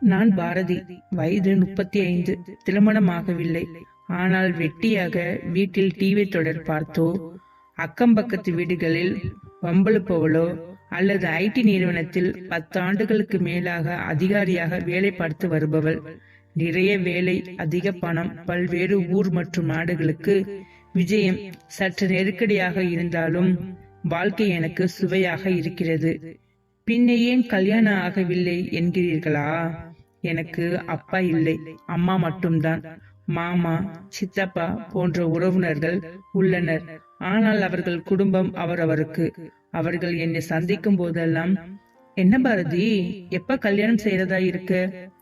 நான் பாரதி வயது முப்பத்தி ஐந்து திருமணமாகவில்லை. ஆனால் வெட்டியாக வீட்டில் டிவி தொடர் பார்த்தோ அக்கம் பக்கத்து வீடுகளில் வம்பழுப்பவளோ அல்லது ஐடி நிறுவனத்தில் பத்து ஆண்டுகளுக்கு மேலாக அதிகாரியாக வேலை பார்த்து வருபவள். நிறைய வேலை அதிக பணம் பல்வேறு ஊர் மற்றும் நாடுகளுக்கு விஜயம் சற்று நெருக்கடியாக இருந்தாலும் வாழ்க்கை எனக்கு சுவையாக இருக்கிறது. பின்ன ஏன் கல்யாணம் ஆகவில்லை என்கிறீர்களா? எனக்கு அப்பா இல்லை அம்மா மட்டும்தான். மாமா சித்தப்பா போன்ற உறவினர்கள் உள்ளனர். ஆனால் அவர்கள் குடும்பம் அவரவருக்கு. அவர்கள் என்னை சந்திக்கும் போதெல்லாம் என்ன பாரதி எப்ப கல்யாணம் செய்யறதா இருக்க?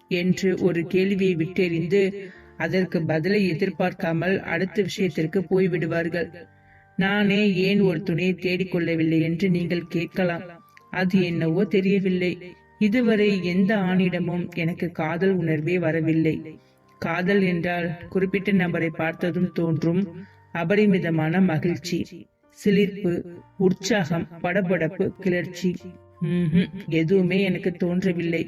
என்று ஒரு கேள்வியை விட்டெறிந்து அதற்கு பதிலை எதிர்பார்க்காமல் அடுத்த விஷயத்திற்கு போய்விடுவார்கள். நானே ஏன் ஒரு துணையை தேடிக்கொள்ளவில்லை? என்று நீங்கள் கேட்கலாம். அது என்னவோ தெரியவில்லை. இதுவரை எந்த ஆணிடமும் எனக்கு காதல் உணர்வே வரவில்லை. காதல் என்றால் குறிப்பிட்ட நபரை பார்த்ததும் தோன்றும் அபரிமிதமான மகிழ்ச்சி சிலிர்ப்பு உற்சாகம் படபடப்பு கிளர்ச்சி. எதுவுமே எனக்கு தோன்றவில்லை.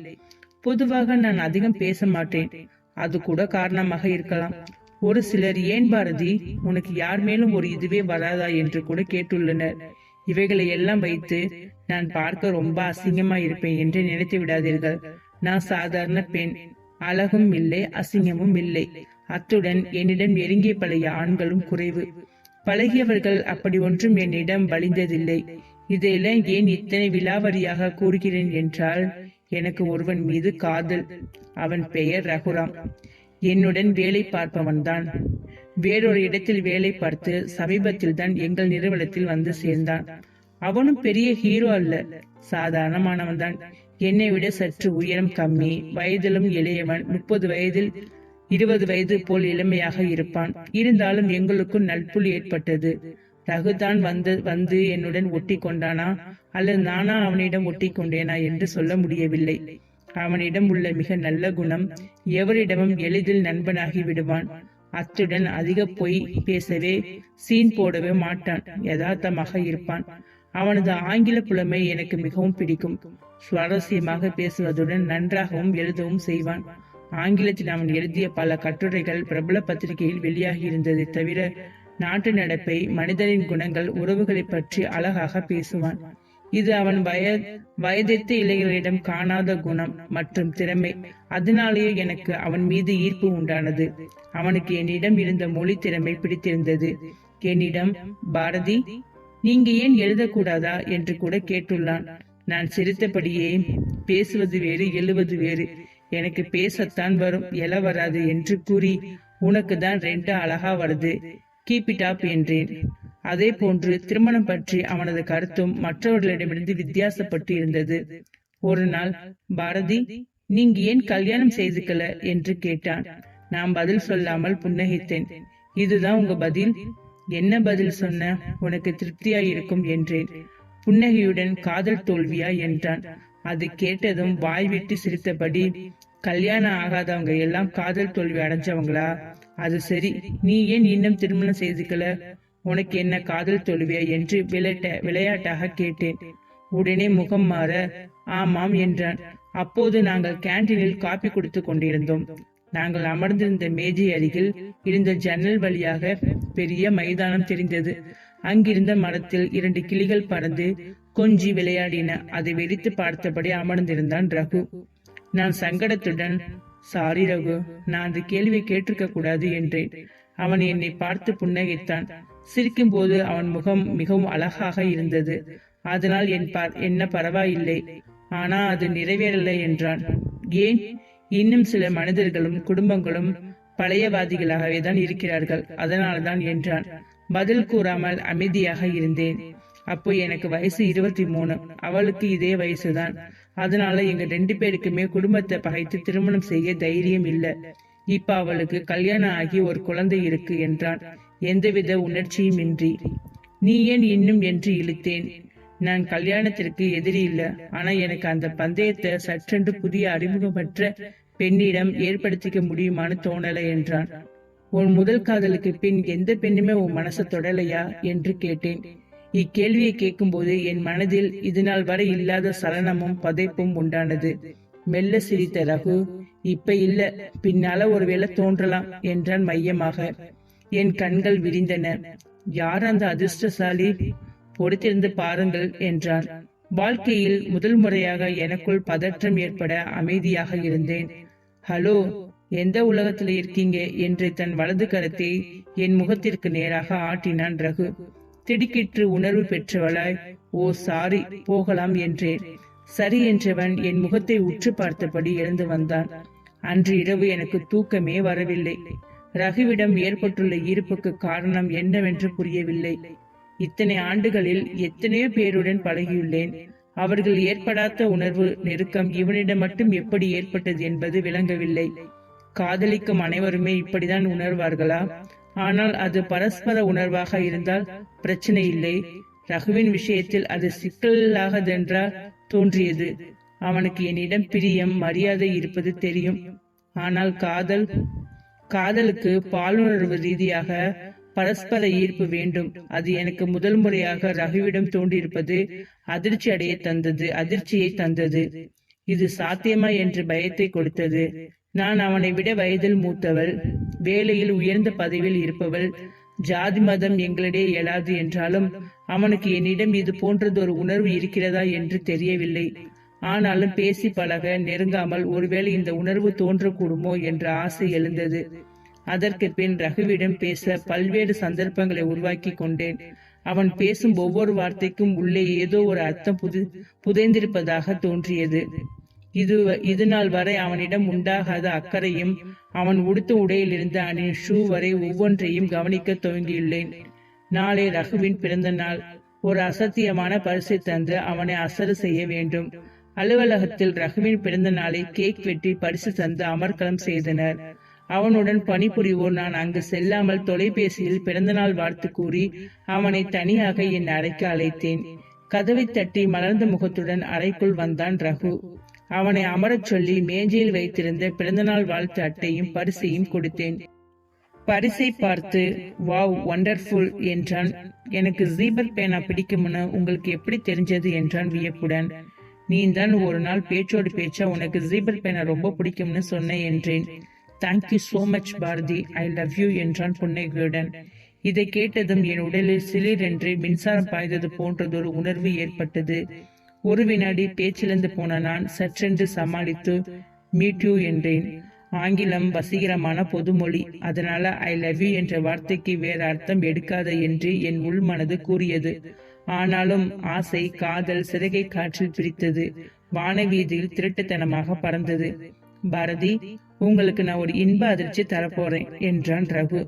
பொதுவாக நான் அதிகம் பேச மாட்டேன். அது கூட காரணமாக இருக்கலாம். ஒரு சிலர் ஏன் பாரதி உனக்கு யார் மேலும் ஒரு இதுவே வராதா? என்று கூட கேட்டுள்ளனர். இவைகளை எல்லாம் வைத்து நான் பார்க்க ரொம்ப அசிங்கமா இருப்பேன் என்று நினைத்து விடாதீர்கள். நான் சாதாரண பெண். அழகும் இல்லை அசிங்கமும் இல்லை. அத்துடன் என்னிடம் நெருங்கிய பழைய ஆண்களும் குறைவு. பழகியவர்கள் அப்படி ஒன்றும் என்னிடம் வழிந்ததில்லை. இதையெல்லாம் ஏன் இத்தனை விலாவரியாக கூறுகிறேன் என்றால் எனக்கு ஒருவன் மீது காதல். அவன் பெயர் ரகுராம். என்னுடன் வேலை பார்ப்பவன்தான். வேறொரு இடத்தில் வேலை பார்த்து சமீபத்தில் தான் எங்கள் நிறுவனத்தில் வந்து சேர்ந்தான். அவனும் பெரிய ஹீரோ அல்ல சாதாரணமானவன் தான் என்னை விட சற்று உயரம் கம்மி வயதிலும் இளையவன் முப்பது வயதில் இருபது வயது போல் இளமையாக இருப்பான். இருந்தாலும் எங்களுக்கும் நட்புள் ஏற்பட்டது. ரகுதான் வந்து வந்து என்னுடன் ஒட்டி கொண்டானா அல்லது நானா அவனிடம் ஒட்டி கொண்டேனா என்று சொல்ல முடியவில்லை. அவனிடம் உள்ள மிக நல்ல குணம் எவரிடமும் எளிதில் நண்பனாகி விடுவான். அத்துடன் அதிக பொய் பேசவே சீன் போடவே மாட்டான் யதார்த்தமாக இருப்பான். அவனது ஆங்கில புலமை எனக்கு மிகவும் பிடிக்கும். சுவாரஸ்யமாக பேசுவதுடன் நன்றாகவும் எழுதவும் செய்வான். ஆங்கிலத்தில் அவன் எழுதிய பல கட்டுரைகள் பிரபல பத்திரிகையில் வெளியாகி இருந்ததை தவிர நாட்டு நடப்பை மனிதனின் குணங்கள் உறவுகளை பற்றி அழகாக பேசுவான். இது அவன் வய வயதெத்த இளைஞர்களிடம் காணாத குணம் மற்றும் திறமை. அதனாலேயே எனக்கு அவன் மீது ஈர்ப்பு உண்டானது. அவனுக்கு என்னிடம் இருந்த மொழி திறமை பிடித்திருந்தது. என்னிடம் பாரதி நீங்க ஏன் எழுதக்கூடாதா என்று கூட கேட்டுள்ளான். நான் சிரித்தபடியே பேசுவது வேறு எழுவது வேறு. எனக்கு பேசத்தான் வரும் எழ வராது என்று கூறி உனக்கு தான் ரெண்டு அழகா வருது. கீப் இட் அப் என்றேன். அதே போன்று திருமணம் பற்றி அவனது கருத்தும் மற்றவர்களிடமிருந்து வித்தியாசப்பட்டு இருந்தது ஒரு நாள் பாரதி நீங்க ஏன் கல்யாணம் செய்துக்கல? என்று கேட்டான். நான் பதில் சொல்லாமல் புன்னகித்தேன். இதுதான் உங்க பதில்? என்ன பதில் சொன்ன? உனக்கு திருப்தியா இருக்கும் என்றேன். புன்னகையுடன் காதல் தோல்வியா? என்றான். அது கேட்டதும் வாய் விட்டு சிரித்தபடி கல்யாணம் ஆகாதவங்க எல்லாம் காதல் தோல்வி அடைஞ்சவங்களா? அது சரி. நீ ஏன் இன்னும் திருமணம் செய்துக்கல? உனக்கு என்ன காதல் தொழுவியா என்று விளையாட்ட விளையாட்டாக கேட்டேன். உடனே முகம் மாற ஆமாம் என்றான். அப்போது நாங்கள் கேண்டீனில் காபி கொடுத்து கொண்டிருந்தோம். நாங்கள் அமர்ந்திருந்த மேஜை அருகில் இருந்த ஜன்னல் வழியாக பெரிய மைதானம் தெரிந்தது. அங்கிருந்த மரத்தில் இரண்டு கிளிகள் பறந்து கொஞ்சி விளையாடின. அதை வெறித்து பார்த்தபடி அமர்ந்திருந்தான் ரகு. நான் சங்கடத்துடன் சாரி ரகு நான் அந்த கேள்வியை கேட்டிருக்க கூடாது என்றேன். அவன் என்னை பார்த்து புன்னகைத்தான். சிரிக்கும் போது அவன் முகம் மிகவும் அழகாக இருந்தது. அதனால் என் என்ன பரவாயில்லை. ஆனா அது நிறைவேறலை என்றான். ஏன்? இன்னும் சில மனிதர்களும் குடும்பங்களும் பழையவாதிகளாகவே தான் இருக்கிறார்கள். அதனால்தான் என்றான். பதில் கூறாமல் அமைதியாக இருந்தேன். அப்போ எனக்கு வயசு இருபத்தி மூணு அவளுக்கு இதே வயசுதான். அதனால எங்க ரெண்டு பேருக்குமே குடும்பத்தை பகைத்து திருமணம் செய்ய தைரியம் இல்ல. இப்ப அவளுக்கு கல்யாணம் ஆகி ஒரு குழந்தை இருக்கு என்றான். எந்தவித உணர்ச்சியும் இன்றி நீ ஏன் இன்னும் என்று இழுத்தேன். நான் கல்யாணத்திற்கு எதிரி இல்ல. ஆனா எனக்கு அந்த பந்தயத்தை சற்றென்று புதிய அறிமுகமற்ற பெண்ணிடம் ஏற்படுத்திக்க முடியுமான்னு தோணலை என்றான். உன் முதல் காதலுக்கு பின் எந்த பெண்ணுமே உன் மனசை தொடலையா? என்று கேட்டேன். இக்கேள்வியை கேட்கும்போது என் மனதில் இதுநாள் வரை இல்லாத சலனமும் பதைப்பும் உண்டானது. மெல்ல சிரித்த ரகு இப்ப இல்ல. பின்னால ஒருவேளை தோன்றலாம் என்றான் மையமாக. என் கண்கள் விரிந்தன. யார் அந்த அதிர்ஷ்டசாலி? பொறுத்திருந்து பாருங்கள் என்றார். வாழ்க்கையில் முதல் முறையாக எனக்குள் பதற்றம் ஏற்பட அமைதியாக இருந்தேன். ஹலோ எந்த உலகத்துல இருக்கீங்க? என்று தன் வலது கரத்தை என் முகத்திற்கு நேராக ஆட்டினான் ரகு. திடுக்கிற்று உணர்வு பெற்றவளாய் ஓ சாரி போகலாம் என்றேன். சரி என்றவன் என் முகத்தை உற்று பார்த்தபடி எழுந்து வந்தான். அன்று இரவு எனக்கு தூக்கமே வரவில்லை. ரகுவிடம் ஏற்பட்டுள்ள ஈர்ப்புக்கு காரணம் என்னவென்று புரியவில்லை. இத்தனை ஆண்டுகளில் எத்தனையோ பேருடன் பழகியுள்ளேன். அவர்கள் ஏற்படாத உணர்வு நெருக்கம் இவனிடம் மட்டும் எப்படி ஏற்பட்டது என்பது விளங்கவில்லை. காதலிக்கும் அனைவருமே இப்படிதான் உணர்வார்களா? ஆனால் அது பரஸ்பர உணர்வாக இருந்தால் பிரச்சனை இல்லை. ரகுவின் விஷயத்தில் அது சிக்கலாகதென்றால் தோன்றியது. அவனுக்கு என்னிடம் பிரியம் மரியாதை இருப்பது தெரியும். ஆனால் காதல் காதலுக்கு பாலுணர்வு ரீதியாக பரஸ்பர ஈர்ப்பு வேண்டும். அது எனக்கு முதல் முறையாக ரகுவிடம் தோன்றியிருப்பது அதிர்ச்சி அடைய தந்தது அதிர்ச்சியை தந்தது. இது சாத்தியமா என்று பயத்தை கொடுத்தது. நான் அவனை விட வயதில் மூத்தவள் வேலையில் உயர்ந்த பதவியில் இருப்பவள் ஜாதி மதம் எங்களிடையே இயலாது என்றாலும் அவனுக்கு என்னிடம் இது போன்றது ஒரு உணர்வு இருக்கிறதா என்று தெரியவில்லை. ஆனாலும் பேசி பழக நெருங்காமல் ஒருவேளை இந்த உணர்வு தோன்றக்கூடுமோ என்ற ஆசை எழுந்தது. அதற்கு பின் ரகுவிடம் பேச பல்வேறு சந்தர்ப்பங்களை உருவாக்கி கொண்டேன். அவன் பேசும் ஒவ்வொரு வார்த்தைக்கும் உள்ளே ஏதோ ஒரு அர்த்தம் புது புதைந்திருப்பதாக தோன்றியது. இது இது நாள் வரை அவனிடம் உண்டாகாத அக்கறையும் அவன் உடுத்த உடையிலிருந்து அணியின் ஷூ வரை ஒவ்வொன்றையும் கவனிக்க துவங்கியுள்ளேன். நாளை ரகுவின் பிறந்த நாள் ஒரு அசத்தியமான பரிசை தந்து அவனை அசரு செய்ய வேண்டும். அலுவலகத்தில் ரகுவின் பிறந்த நாளை கேக் வெட்டி பரிசு தந்து அமர்க்கலம் செய்தனர். அவனுடன் பணிபுரிவோர் நான் அங்கு செல்லாமல் தொலைபேசியில் பிறந்தநாள் வாழ்த்து கூறி அவனை தனியாக என் அறைக்கு அழைத்தேன். கதவை தட்டி மலர்ந்த முகத்துடன் அறைக்குள் வந்தான் ரகு. அவனை அமரச் சொல்லி மேஜையில் வைத்திருந்த பிறந்தநாள் வாழ்த்து அட்டையும் பரிசையும் கொடுத்தேன். பரிசை பார்த்து வாவ் ஒண்டர்ஃபுல் என்றான். எனக்கு ஜீபர் பேனா பிடிக்கும்னு உங்களுக்கு எப்படி தெரிஞ்சது? என்றான் வியப்புடன். நீ தான் ஒரு நாள் பேச்சோடு பேச்சா உனக்கு ஜீபர் பேனா ரொம்ப பிடிக்கும்னு சொன்னேன் என்றேன். Thank you so much Bharathi. I love you என்றான் புன்னகையுடன். இதை கேட்டதும் என் உடலில் சிலிரென்று மின்சாரம் பாய்ந்தது போன்றதொரு உணர்வு ஏற்பட்டது. ஒரு வினாடி பேச்சிழந்து போன நான் சற்றென்று சமாளித்து மீட்யூ என்றேன். ஆங்கிலம் வசீகரமான பொதுமொழி. அதனால ஐ லவ் யூ என்ற வார்த்தைக்கு வேற அர்த்தம் எடுக்காத என்று என் உள் மனது கூறியது. ஆனாலும் ஆசை காதல் சிறகை காற்றில் பிரித்தது. வானவீதியில் திருட்டுத்தனமாக பறந்தது. பாரதி உங்களுக்கு நான் ஒரு இன்ப அதிர்ச்சி தரப்போறேன் என்றான் ரகு.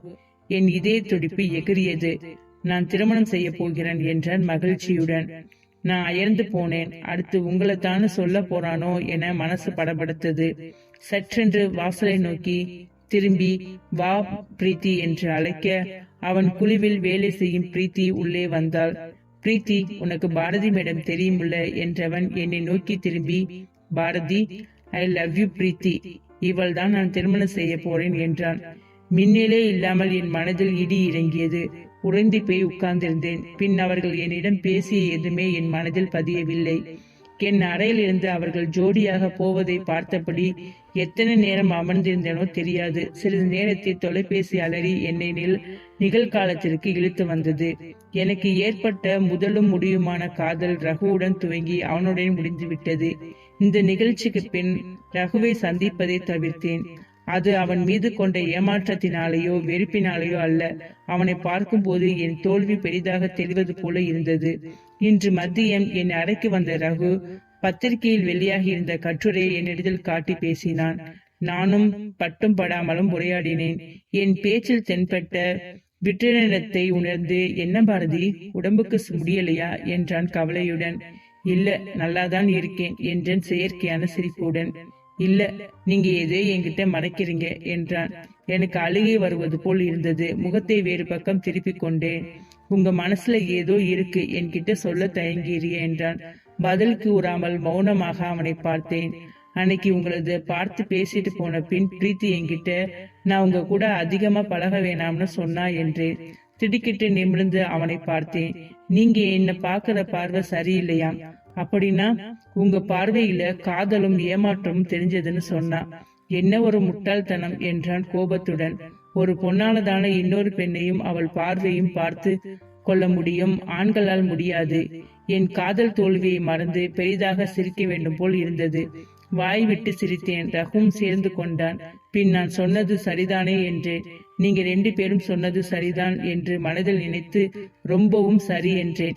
என் இதய துடிப்பு எகிரியது நான் திருமணம் செய்ய போகிறேன் என்றான் மகிழ்ச்சியுடன். நான் அயர்ந்து போனேன். அடுத்து உங்களைத்தானு சொல்ல போறானோ என மனசு படபடுத்தது. சற்றென்று வாசலை நோக்கி திரும்பி வா பிரீத்தி என்று அழைக்க அவன் குழுவில் வேலை செய்யும் பிரீத்தி உள்ளே வந்தாள். பிரீத்தி உனக்கு பாரதி மேடம் தெரியுமுல்ல என்றவன் என்னை நோக்கி திரும்பி Bharathi I love you Preethi. இவள் தான் நான் திருமணம் செய்ய போறேன் என்றான். மின்னலே இல்லாமல் என் மனதில் இடி இறங்கியது. உறைந்து போய் உட்கார்ந்திருந்தேன். பின் அவர்கள் என்னிடம் பேசிய எதுவுமே என் மனதில் பதியவில்லை. என் அறையிலிருந்து அவர்கள் ஜோடியாக போவதை பார்த்தபடி எத்தனை நேரம் அமர்ந்திருந்தேனோ தெரியாது. சிறிது நேரத்தில் தொலைபேசி அலறி என்னை நிகழ்காலத்திற்கு இழுத்து வந்தது. எனக்கு ஏற்பட்ட முதலும் முடியுமான காதல் ரகுவுடன் துவங்கி அவனுடன் முடிந்துவிட்டது இந்த நிகழ்ச்சிக்கு பின் ரகுவை சந்திப்பதை தவிர்த்தேன். அது அவன் மீது கொண்ட ஏமாற்றத்தினாலேயோ வெறுப்பினாலேயோ அல்ல. அவனை பார்க்கும்போது என் தோல்வி பெரிதாக தெரிவது போல இருந்தது. இன்று மதியம் என் அறைக்கு வந்த ரகு பத்திரிகையில் வெளியாகி இருந்த கட்டுரையை என்னிடத்தில் காட்டி பேசினான். நானும் பட்டும் படாமலும் உரையாடினேன். என் பேச்சில் தென்பட்ட விற்றினத்தை உணர்ந்து என்ன பாரதி உடம்புக்கு முடியலையா? என்றான் கவலையுடன். இல்ல நல்லாதான் இருக்கேன் என்றன் செயற்கையான சிரிப்புடன். இல்ல நீங்க ஏதோ என்கிட்ட மறைக்கிறீங்க? என்றான். எனக்கு அழுகை வருவது போல் இருந்தது முகத்தை வேறு பக்கம் திருப்பிக் கொண்டேன். உங்க மனசுல ஏதோ இருக்கு என்கிட்ட சொல்ல தயங்கிறிய என்றான். பதில் கூறாமல் மௌனமாக அவனை பார்த்தேன். அன்னைக்கு உங்களது பார்த்து பேசிட்டு போன பின் பிரீத்தி என்கிட்ட நான் உங்க கூட அதிகமா பழக வேணாம்னு சொன்னா என்றேன். திடுக்கிட்டு நிமிர்ந்து அவனை பார்த்தேன். நீங்க என்ன பாக்குற பார்வை சரியில்லையா? அப்படின்னா உங்க பார்வையில காதலும் ஏமாற்றமும் தெரிஞ்சதுன்னு சொன்னா என்ன ஒரு முட்டாள்தனம் என்றான் கோபத்துடன். ஒரு பொன்னானதான இன்னொரு பெண்ணையும் அவள் பார்வையும் பார்த்து கொள்ள முடியும் ஆண்களால் முடியாது. என் காதல் தோல்வியை மறந்து பெரிதாக சிரிக்க வேண்டும் போல் இருந்தது. வாய் விட்டு சிரித்தேன். ரகும் சேர்ந்து கொண்டான். பின் நான் சொன்னது சரிதானே என்றேன் நீங்க ரெண்டு பேரும் சொன்னது சரிதான் என்று மனதில் நினைத்து ரொம்பவும் சரி என்றேன்.